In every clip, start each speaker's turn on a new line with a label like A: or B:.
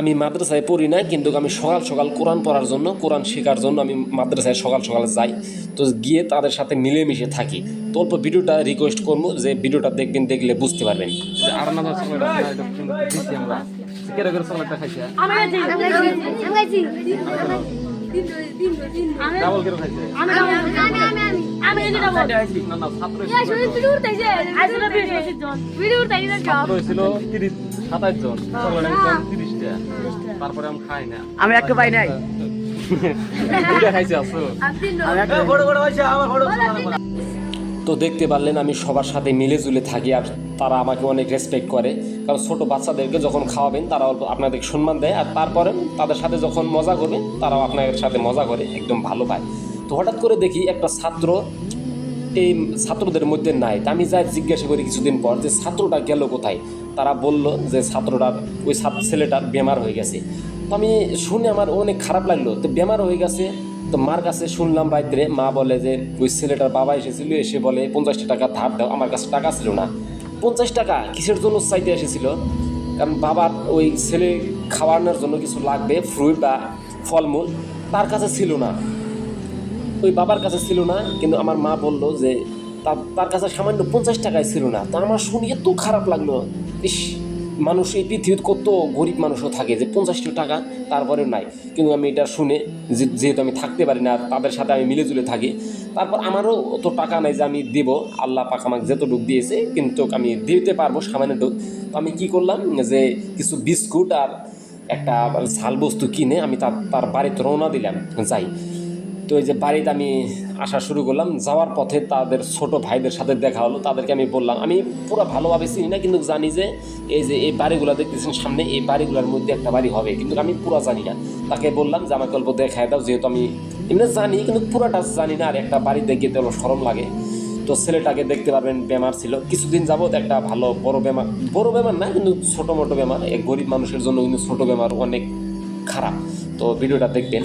A: আমি মাদ্রাসায় পড়ি না কিন্তু আমি সকাল সকাল কোরআন পড়ার জন্য কোরআন শেখার জন্য আমি মাদ্রাসায় সকাল সকাল যাই। তো গিয়ে তাদের সাথে মিলেমিশে থাকি। তো অল্প ভিডিওটা রিকোয়েস্ট করব যে ভিডিওটা দেখবেন দেখলে বুঝতে পারবেন।
B: আর না আমরা।
C: আমি
B: না না ছাত্র
C: ভিডিও ভিডিও না
B: ছাত্র জন। তারপরে খাই না।
D: একটা পাই নাই।
B: দুইটা খাইছে আসো।
A: তো দেখতে পারলেন আমি সবার সাথে মিলে জুলে থাকি আর তারা আমাকে অনেক রেসপেক্ট করে। কারণ ছোট বাচ্চাদেরকে যখন খাওয়াবেন তারা অল্প আপনাদের সম্মান দেয়। আর তারপরে তাদের সাথে যখন মজা করবেন তারাও আপনাদের সাথে মজা করে একদম ভালো পায়। তো হঠাৎ করে দেখি একটা ছাত্র এই ছাত্রদের মধ্যে নাই। তা আমি যাই জিজ্ঞাসা করি কিছুদিন পর যে ছাত্রটা গেল কোথায়? তারা বলল যে ছাত্রটার ওই ছাত্র ছেলেটার বেমার হয়ে গেছে। তো আমি শুনে আমার অনেক খারাপ লাগল। তো বেমার হয়ে গেছে। তো মার কাছে শুনলাম রাত্রে মা বলে যে ওই ছেলেটার বাবা এসেছিল, এসে বলে, পঞ্চাশটা টাকা ধার দাও, আমার কাছে টাকা ছিল না। পঞ্চাশ টাকা কিসের জন্য চাইতে এসেছিল? কারণ বাবার ওই ছেলে খাওয়ানোর জন্য কিছু লাগবে, ফ্রুট বা ফলমূল তার কাছে ছিল না। ওই বাবার কাছে ছিল না, কিন্তু আমার মা বলল যে তার কাছে সামান্য পঞ্চাশ টাকায় ছিল না। তো আমার শুনে এত খারাপ লাগল, ইস, মানুষ এই পৃথিবীতে কত গরিব মানুষও থাকে যে পঞ্চাশটা টাকা তারপরেও নাই। কিন্তু আমি এটা শুনে যেহেতু আমি থাকতে পারি না, তাদের সাথে আমি মিলে জুলে থাকি, তারপর আমারও অত টাকা নাই যে আমি দেব, আল্লাহ পাক আমাকে যতটুক দিয়েছে, কিন্তু আমি দিতে পারব সামান্যটুক তো আমি কি করলাম যে কিছু বিস্কুট আর একটা ঝাল বস্তু কিনে আমি তার তার বাড়িতে রওনা দিলাম, যাই। তো এই যে বাড়িতে আমি আসা শুরু করলাম, যাওয়ার পথে তাদের ছোট ভাইদের সাথে দেখা হলো, তাদেরকে আমি বললাম, আমি পুরো ভালোভাবে চিনি না, কিন্তু জানি যে এই যে এই বাড়িগুলো দেখতেছেন সামনে, এই বাড়িগুলোর মধ্যে একটা বাড়ি হবে, কিন্তু আমি পুরো জানি না। তাকে বললাম যে, আমাকে অল্প দেখায় দাও, যেহেতু আমি এমনি জানি, কিন্তু পুরোটা জানি না, আর একটা বাড়ি দেখে তো সরম লাগে। তো ছেলেটাকে দেখতে পারবেন, বেমার ছিল। কিছুদিন যাবত একটা ভালো, বড় বেমার বড় বেমার না, কিন্তু ছোটো মোটো বেমার, এক গরিব মানুষের জন্য কিন্তু ছোটো বেমার অনেক খারাপ। তো ভিডিওটা দেখবেন।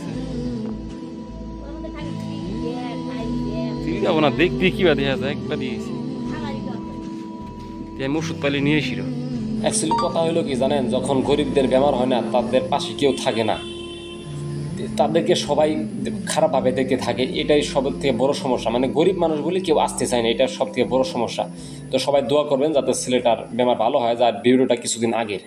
B: যাব না, দেখতে কি বা দেখা যায় একবার দিয়েছি আমি ওষুধ পাইলে নিয়ে এসিল
A: অ্যাকচুয়ালি কথা হলো কি জানেন, যখন গরিবদের বেমার হয় না, তাদের পাশে কেউ থাকে না। তাদেরকে সবাই খারাপভাবে দেখতে থাকে, এটাই সব থেকে বড় সমস্যা। মানে গরিব মানুষ বলে কেউ আসতে চায় না, এটা সব থেকে বড় সমস্যা। তো সবাই দোয়া করবেন যাতে ছেলেটার বেমার ভালো হয়, যার ভিডিওটা কিছুদিন আগের।